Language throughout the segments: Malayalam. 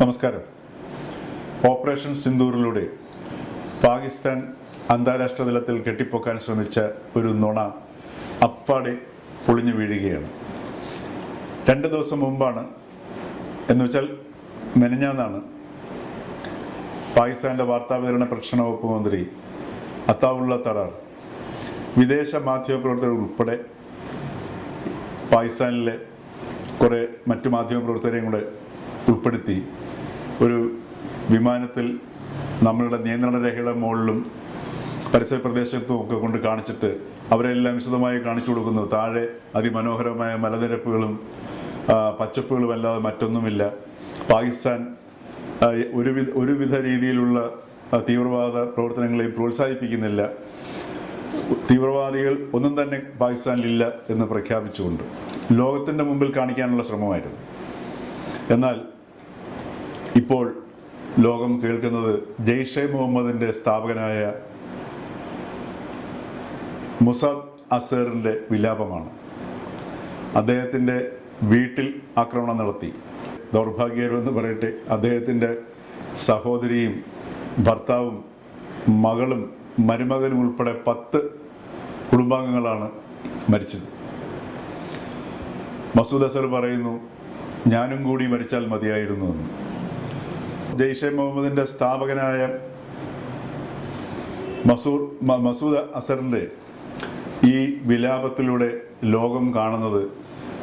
നമസ്കാരം. ഓപ്പറേഷൻ സിന്ദൂറിലൂടെ പാകിസ്ഥാൻ അന്താരാഷ്ട്ര തലത്തിൽ കെട്ടിപ്പൊക്കാൻ ശ്രമിച്ച ഒരു നുണ അപ്പാടെ പൊളിഞ്ഞു വീഴുകയാണ്. രണ്ട് ദിവസം മുമ്പാണ് എന്ന് വെച്ചാൽ മെനഞ്ഞാന്നാണ് പാകിസ്ഥാന്റെ വാർത്താവിതരണ പ്രക്ഷണ വകുപ്പ് മന്ത്രി അത്താവുള്ള തറാർ വിദേശ മാധ്യമപ്രവർത്തകർ ഉൾപ്പെടെ പാകിസ്ഥാനിലെ കുറേ മറ്റു മാധ്യമപ്രവർത്തകരെയും കൂടെ ഉൾപ്പെടുത്തി ഒരു വിമാനത്തിൽ നമ്മളുടെ നിയന്ത്രണ രേഖയുടെ മുകളിലും പരിസര പ്രദേശത്തും ഒക്കെ കൊണ്ട് കാണിച്ചിട്ട് അവരെല്ലാം വിശദമായി കാണിച്ചു കൊടുക്കുന്നു. താഴെ അതിമനോഹരമായ മലനിരപ്പുകളും പച്ചപ്പുകളും അല്ലാതെ മറ്റൊന്നുമില്ല. പാകിസ്ഥാൻ ഒരുവിധ ഒരുവിധ രീതിയിലുള്ള തീവ്രവാദ പ്രവർത്തനങ്ങളെ പ്രോത്സാഹിപ്പിക്കുന്നില്ല. തീവ്രവാദികൾ ഒന്നും തന്നെ പാകിസ്ഥാനിലില്ല എന്ന് പ്രഖ്യാപിച്ചുകൊണ്ട് ലോകത്തിന്റെ മുമ്പിൽ കാണിക്കാനുള്ള ശ്രമമായിരുന്നു. എന്നാൽ ഇപ്പോൾ ലോകം കേൾക്കുന്നത് ജെയ്ഷെ മുഹമ്മദിന്റെ സ്ഥാപകനായ മുസാദ് അസറിന്റെ വിലാപമാണ്. അദ്ദേഹത്തിന്റെ വീട്ടിൽ ആക്രമണം നടത്തി. ദൗർഭാഗ്യകരമെന്ന് പറയട്ടെ അദ്ദേഹത്തിന്റെ സഹോദരിയും ഭർത്താവും മകളും മരുമകനും ഉൾപ്പെടെ പത്ത് കുടുംബാംഗങ്ങളാണ് മരിച്ചത്. മസൂദ് അസർ പറയുന്നു ഞാനും കൂടി മരിച്ചാൽ മതിയായിരുന്നു എന്ന്. ജെയ്ഷെ മുഹമ്മദിന്റെ സ്ഥാപകനായ മസൂർ മസൂദ് അസറിന്റെ ഈ വിലാപത്തിലൂടെ ലോകം കാണുന്നത്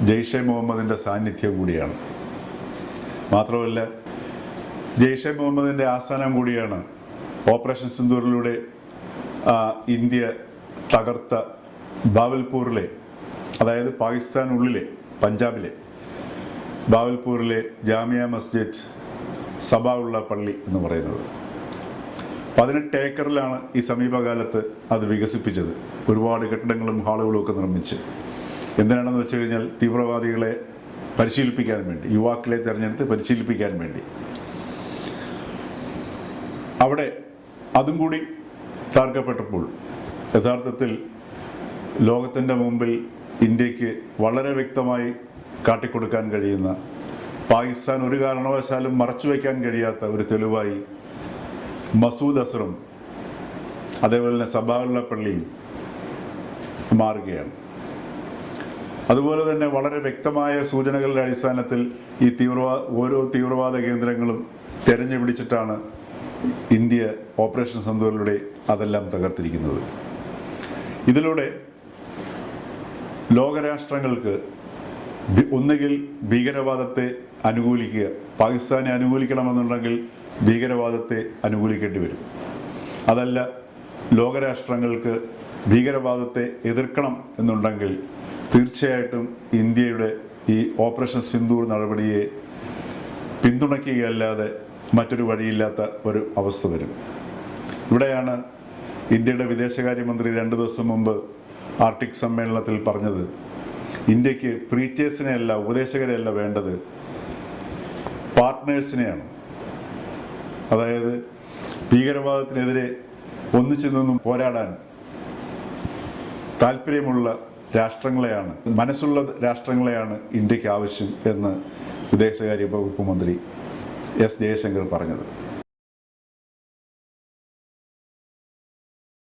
ജെയ്ഷെ മുഹമ്മദിന്റെ സാന്നിധ്യം കൂടിയാണ്. മാത്രമല്ല ജെയ്ഷെ മുഹമ്മദിന്റെ ആസ്ഥാനം കൂടിയാണ് ഓപ്പറേഷൻ സിന്ദൂറിലൂടെ ഇന്ത്യ തകർത്ത ബാവൽപൂറിലെ അതായത് പാകിസ്ഥാൻ ഉള്ളിലെ പഞ്ചാബിലെ ബാവൽപൂരിലെ ജാമിയ മസ്ജിദ് സഭ ഉള്ള പള്ളി എന്ന് പറയുന്നത്. പതിനെട്ട് ഏക്കറിലാണ് ഈ സമീപകാലത്ത് അത് വികസിപ്പിച്ചത്. ഒരുപാട് കെട്ടിടങ്ങളും ഹാളുകളും ഒക്കെ നിർമ്മിച്ച്. എന്തിനാണെന്ന് വെച്ച് കഴിഞ്ഞാൽ തീവ്രവാദികളെ പരിശീലിപ്പിക്കാൻ വേണ്ടി യുവാക്കളെ തിരഞ്ഞെടുത്ത് പരിശീലിപ്പിക്കാൻ വേണ്ടി. അവിടെ അതും കൂടി തർക്കപ്പെട്ടപ്പോൾ യഥാർത്ഥത്തിൽ ലോകത്തിന്റെ മുമ്പിൽ ഇന്ത്യയ്ക്ക് വളരെ വ്യക്തമായി കാട്ടിക്കൊടുക്കാൻ കഴിയുന്ന പാകിസ്ഥാൻ ഒരു കാരണവശാലും മറച്ചു മറച്ചുവെക്കാൻ കഴിയാത്ത ഒരു തെളിവായി മസൂദ് അസറും അതേപോലെ തന്നെ സബാഹുള്ള പള്ളിയും മാറുകയാണ്. അതുപോലെ തന്നെ വളരെ വ്യക്തമായ സൂചനകളുടെ അടിസ്ഥാനത്തിൽ ഈ തീവ്രവാ ഓരോ തീവ്രവാദ കേന്ദ്രങ്ങളും തെരഞ്ഞു പിടിച്ചിട്ടാണ് ഇന്ത്യ ഓപ്പറേഷൻ സന്തൂറിലൂടെ അതെല്ലാം തകർത്തിരിക്കുന്നത്. ഇതിലൂടെ ലോകരാഷ്ട്രങ്ങൾക്ക് ഒന്നുകിൽ ഭീകരവാദത്തെ അനുകൂലിക്കുക. പാകിസ്ഥാനെ അനുകൂലിക്കണമെന്നുണ്ടെങ്കിൽ ഭീകരവാദത്തെ അനുകൂലിക്കേണ്ടി വരും. അതല്ല ലോകരാഷ്ട്രങ്ങൾക്ക് ഭീകരവാദത്തെ എതിർക്കണം എന്നുണ്ടെങ്കിൽ തീർച്ചയായിട്ടും ഇന്ത്യയുടെ ഈ ഓപ്പറേഷൻ സിന്ദൂർ നടപടിയെ പിന്തുണയ്ക്കുകയല്ലാതെ മറ്റൊരു വഴിയില്ലാത്ത ഒരു അവസ്ഥ വരും. ഇവിടെയാണ് ഇന്ത്യയുടെ വിദേശകാര്യമന്ത്രി രണ്ട് ദിവസം മുമ്പ് ആർട്ടിക് സമ്മേളനത്തിൽ പറഞ്ഞത് ഇന്ത്യയ്ക്ക് പ്രീച്ചേഴ്സിനെയല്ല ഉപദേശകരെയല്ല വേണ്ടത്. പാർട്ട്നേഴ്സിനെയാണ് അതായത് ഭീകരവാദത്തിനെതിരെ ഒന്നിച്ചു നിന്നും പോരാടാൻ താല്പര്യമുള്ള രാഷ്ട്രങ്ങളെയാണ് മനസ്സുള്ള രാഷ്ട്രങ്ങളെയാണ് ഇന്ത്യയ്ക്ക് ആവശ്യം എന്ന് വിദേശകാര്യ വകുപ്പ് മന്ത്രി എസ് ജയശങ്കർ പറഞ്ഞത്.